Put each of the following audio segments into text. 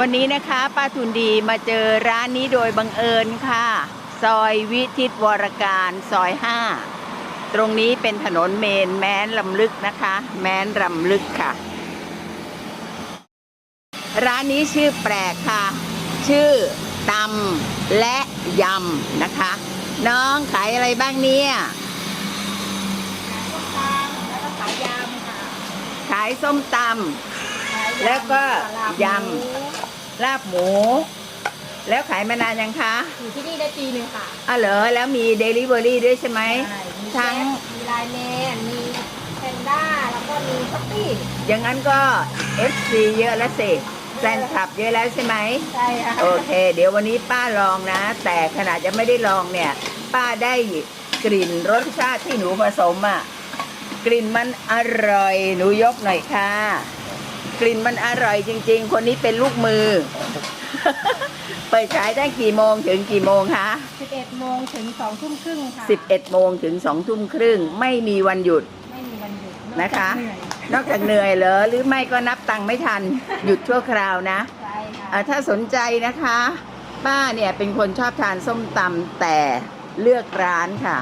วันนี้นะคะป้าทุนดีมาเจอร้านนี้โดยบังเอิญค่ะ ซอยวิทิตวรการซอย 5 ตรงนี้เป็นถนนเมนแม้นลำลึกนะคะ แม้นลำลึกค่ะ ร้านนี้ชื่อแปลกค่ะ ชื่อตำและยำนะคะ น้องขายอะไรบ้างเนี่ยแล้วก็ขายยำค่ะขายส้มตขายแล้วก็ลาบยำหมูำ ลาบหมู แล้วขายมานานยังคะอยู่ที่นี่ได้ปีหนึ่งค่ะอ๋อเหรอแล้วมีเดลิเวอรี่ด้วยใช่ไหม ใช่มีทั้งแก๊ปมีไลน์แมนมีแพนด้าแล้วก็มีช้อปปี้อย่างนั้นก็ FC เยอะแล้วสิแฟนคลับเยอะแล้วใช่ไหม ใช่ค่ะโอเค เดี๋ยววันนี้ป้าลองนะ แต่ขนาดจะไม่ได้ลองเนี่ย ป้าได้กลิ่นรสชาติที่หนูผสมอะ่ะ กลิ่นมันอร่อย หนูยกหน่อยค่ะ กลิ่นมันอร่อยจริง ๆ คนนี้เป็นลูกมือ เปิดขายได้กี่โมงถึงกี่โมงคะ 11โมงถึง2ทุ่มครึ่งค่ะ 11โมงถึง2ทุ่มครึ่ง ไม่มีวันหยุด ไม่มีวันหยุดนะคะนอกจากเหนื่อยนอกจากเหนื่อยเหรอหรือไม่ก็นับตังค์ไม่ทัน หยุดชั่วคราวนะใช่ค่ะ อ่าถ้าสนใจนะคะ ป้าเนี่ยเป็นคนชอบทานส้มตำแต่เลือกร้านค่ะ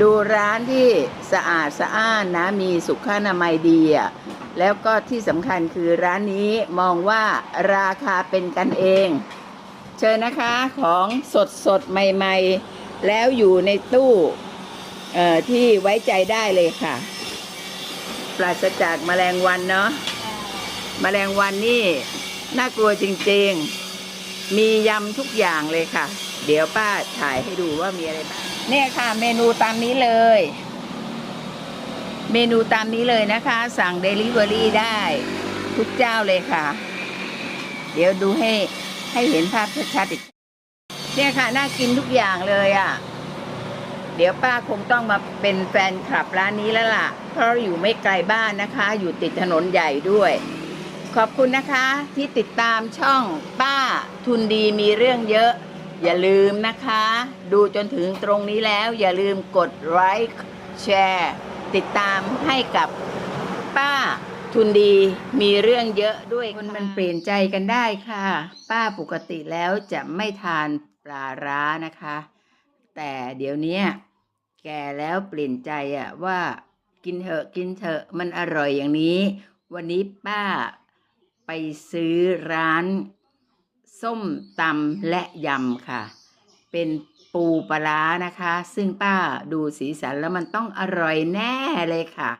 ดูร้านที่สะอาดสะอ้านนะมีสุขอนามัยดีอะแล้วก็ที่สำคัญคือร้านนี้มองว่าราคาเป็นกันเอง เชิญนะคะของสดสดใหม่ ๆ แล้วอยู่ในตู้เอ่อที่ไว้ใจได้เลยค่ะ ปราศจากแมลงวันเนาะแมลงวันนี่น่ากลัวจริง ๆ มียำทุกอย่างเลยค่ะ เดี๋ยวป้าถ่ายให้ดูว่ามีอะไรบ้าง เนี่ยค่ะเมนูตามนี้เลย เมนูตามนี้เลยนะคะ สั่งเดลิเวอรี่ได้ ทุกเจ้าเลยค่ะ เดี๋ยวดูให้ให้เห็นภาพชัดๆอีกเนี่ยค่ะ น่ากินทุกอย่างเลยอะ่ะ เดี๋ยวป้าคงต้องมาเป็นแฟนคลับร้านนี้แล้วล่ะ เพราะอยู่ไม่ไกลบ้านนะคะ อยู่ติดถนนใหญ่ด้วย ขอบคุณนะคะที่ติดตามช่องป้าทุนดีมีเรื่องเยอะ อย่าลืมนะคะ ดูจนถึงตรงนี้แล้วอย่าลืมกดไลค์แชร์ ติดตามให้กับป้าทุนดีมีเรื่องเยอะด้วยคนมันเปลี่ยนใจกันได้ค่ะ ป้าปกติแล้วจะไม่ทานปลาร้านะคะ แต่เดี๋ยวนี้แก่แล้วเปลี่ยนใจอะว่ากินเถอะกินเถอะมันอร่อยอย่างนี้ วันนี้ป้าไปซื้อร้าน ส้มตำและยำค่ะ เป็นปูปลาร้านะคะ ซึ่งป้าดูสีสันแล้วมันต้องอร่อยแน่เลยค่ะ